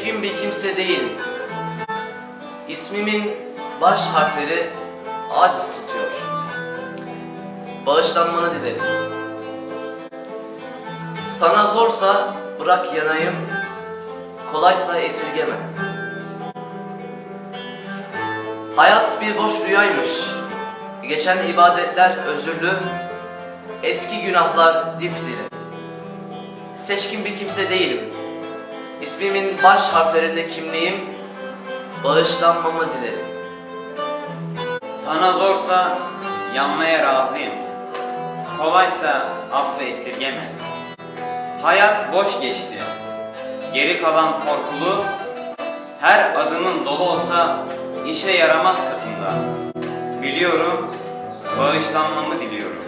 Seçkin bir kimse değilim. İsmimin baş harfleri aciz tutuyor. Bağışlanmanı dilerim. Sana zorsa bırak yanayım, kolaysa esirgeme. Hayat bir boş rüyaymış. Geçen ibadetler özürlü, eski günahlar dipdiri. Seçkin bir kimse değilim. İsmimin baş harflerinde kimliğim, bağışlanmamı dilerim. Sana zorsa yanmaya razıyım. Kolaysa affı esirgeme. Hayat boş geçti. Geri kalan korkulu, her adımın dolu olsa işe yaramaz katında. Biliyorum, bağışlanmamı diliyorum.